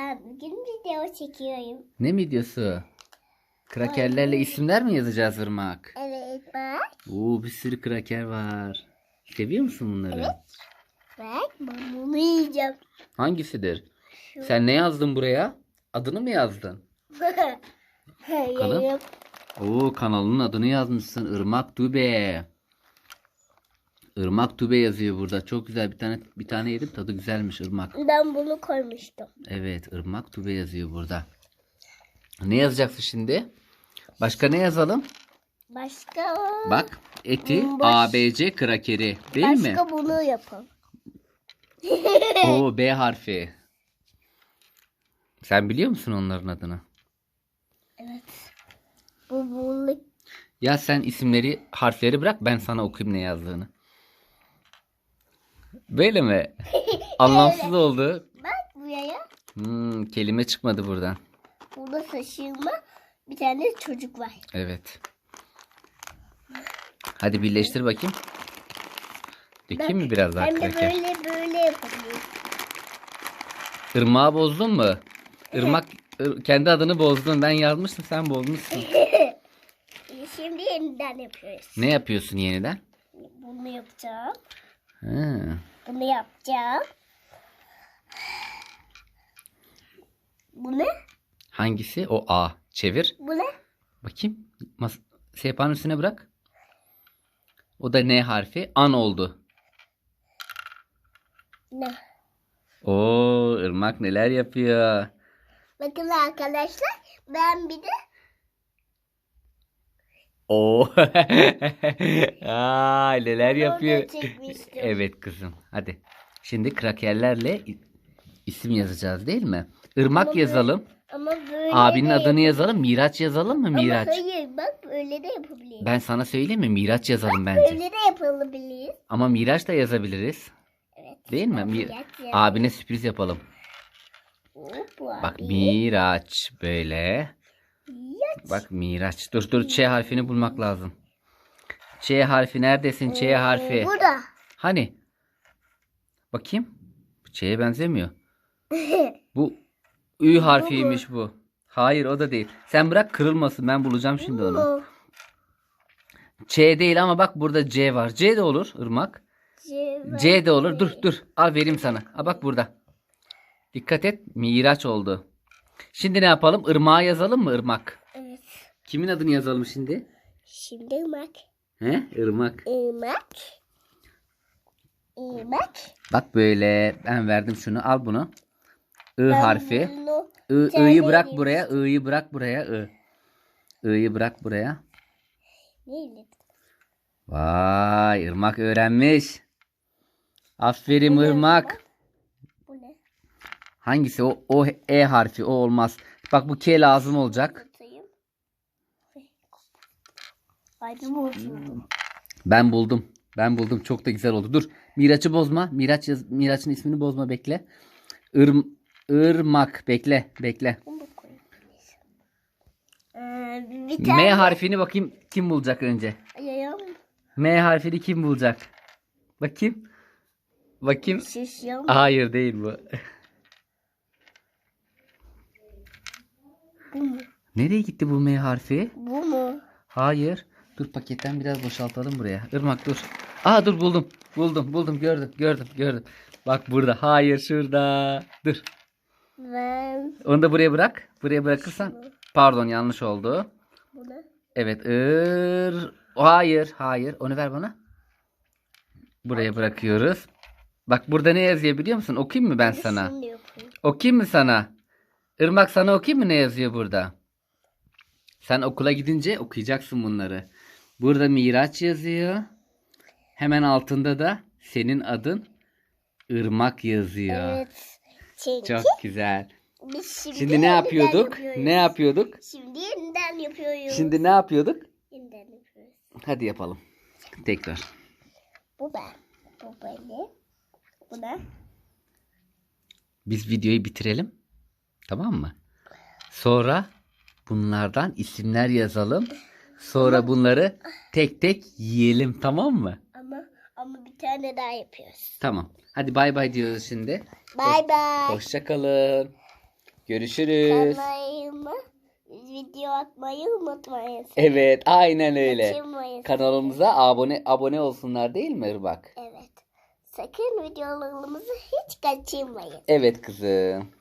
Ben bugün video çekiyorum. Ne videosu? Krakerlerle isimler mi yazacağız Irmak? Evet bak. Oo bir sürü kraker var. Seviyor musun bunları? Bak ben bunu yiyeceğim. Hangisidir? Sen ne yazdın buraya? Adını mı yazdın? Bakalım. Oo kanalının adını yazmışsın. Irmak Tube. Irmak Tube yazıyor burada. Çok güzel bir tane bir tane yedim. Tadı güzelmiş Irmak. Ben bunu koymuştum. Evet Irmak Tube yazıyor burada. Ne yazacaksın şimdi? Başka ne yazalım? Başka Bak eti Hmm, baş- ABC krakeri değil mi? başka bunu yapalım. O B harfi. Sen biliyor musun onların adını? Evet. Bu bunu Ya sen isimleri, harfleri bırak ben sana okuyayım ne yazdığını. Böyle mi? Anlamsız oldu. bak buraya. Hmm, kelime çıkmadı buradan. Burada taşıyma bir tane çocuk var. Evet. Hadi birleştir bakayım. Dökeyim mi biraz daha Hem de kraker? böyle böyle yapabiliriz. Irmağı bozdun mu? Irmak ır- kendi adını bozdun. Ben yazmıştım sen bozmuşsun. Şimdi yeniden yapıyoruz. Ne yapıyorsun yeniden? Bunu yapacağım. Ha. Bunu yapacağım. Bu ne? Hangisi? O A. Çevir. Bu ne? Bakayım. Mas sehpanın üstüne bırak. O da N harfi. An oldu. Ne? Oo, Irmak neler yapıyor. Bakın arkadaşlar ben bir de Oo. Aa, neler yapıyor. Evet kızım. Hadi. Şimdi krakerlerle isim yazacağız değil mi? Irmak Ama böyle- yazalım. ama böyle Abinin de adını yap- yazalım. Miraç yazalım mı Ama Miraç? hayır bak öyle de yapabiliriz. Ben sana söyleyeyim mi? Miraç yazalım bence. Öyle de yapabiliriz. Ama Miraç da yazabiliriz. Evet. Değil mi? Mi- Miraç yazalım. Abine sürpriz yapalım. Hop, bu Bak. Miraç böyle. Miraç. Bak Miraç. Dur dur Ç harfini bulmak lazım. Ç harfi neredesin Ç harfi? Ee, Burada. Hani? Bakayım. Ç'ye benzemiyor. Bu Ü harfiymiş bu. Hayır o da değil. Sen bırak kırılmasın ben bulacağım şimdi onu. Ç değil ama bak burada C var. C de olur Irmak. C, C de olur. Dur dur. Al vereyim sana. Ha bak burada. Dikkat et. Miraç oldu. Şimdi ne yapalım? Irmağa yazalım mı Irmak? Kimin adını yazalım şimdi? Şimdi ırmak. He? Irmak. Irmak. Irmak. Bak böyle. Ben verdim şunu. Al bunu. I Ben harfi. bunu I, I'yı bırak buraya. I'yı bırak buraya. I. I'yı bırak buraya. neyle? Vay Irmak öğrenmiş. Aferin Bu Irmak. Bu ne? Hangisi o? O E harfi. O olmaz. Bak bu K lazım olacak. Hadi bu. Ben buldum. Ben buldum. Çok da güzel oldu. Dur. Miraç'ı bozma. Miraç yaz- Miraç'ın ismini bozma. Bekle. Ir, Irmak. Bekle. Bekle. Ee, M harfini bakayım kim bulacak önce. M harfini kim bulacak? Bakayım. Bakayım. Hayır değil bu. Bu mu? Nereye gitti bu M harfi? Bu mu? Hayır. Dur paketten biraz boşaltalım buraya. Irmak dur. Aa dur buldum. Buldum buldum gördüm gördüm gördüm. Bak burada. Hayır şurada. Dur. Ben Onu da buraya bırak. Buraya bırakırsan. Pardon yanlış oldu. bu ne? Evet. ır. Hayır. Hayır. Onu ver bana. Buraya bırakıyoruz. Bak burada ne yazıyor biliyor musun? Okuyayım mı ben sana? Okuyayım mı sana? Irmak sana okuyayım mı ne yazıyor burada? Sen okula gidince okuyacaksın bunları. Burada Miraç yazıyor. Hemen altında da senin adın Irmak yazıyor. Evet. Çünkü Çok güzel. biz şimdi, Şimdi ne yapıyorduk? yapıyoruz. Ne yapıyorduk? Şimdi yeniden yapıyoruz. Şimdi ne yapıyorduk? yeniden yapıyoruz. Hadi yapalım. Tekrar. Bu ben. Bu böyle. Bu ne? Biz videoyu bitirelim. Tamam mı? Sonra bunlardan isimler yazalım. Sonra ama, bunları tek tek yiyelim tamam mı? Ama ama bir tane daha yapıyoruz. Tamam. Hadi bay bay diyoruz şimdi. Bay bay. Hoşça kalın. Görüşürüz. Kanalıma video atmayı unutmayın. Evet, aynen öyle. Kaçırmayın. Kanalımıza abone abone olsunlar değil mi bak? Evet. Sakın videolarımızı hiç kaçırmayın. Evet kızım.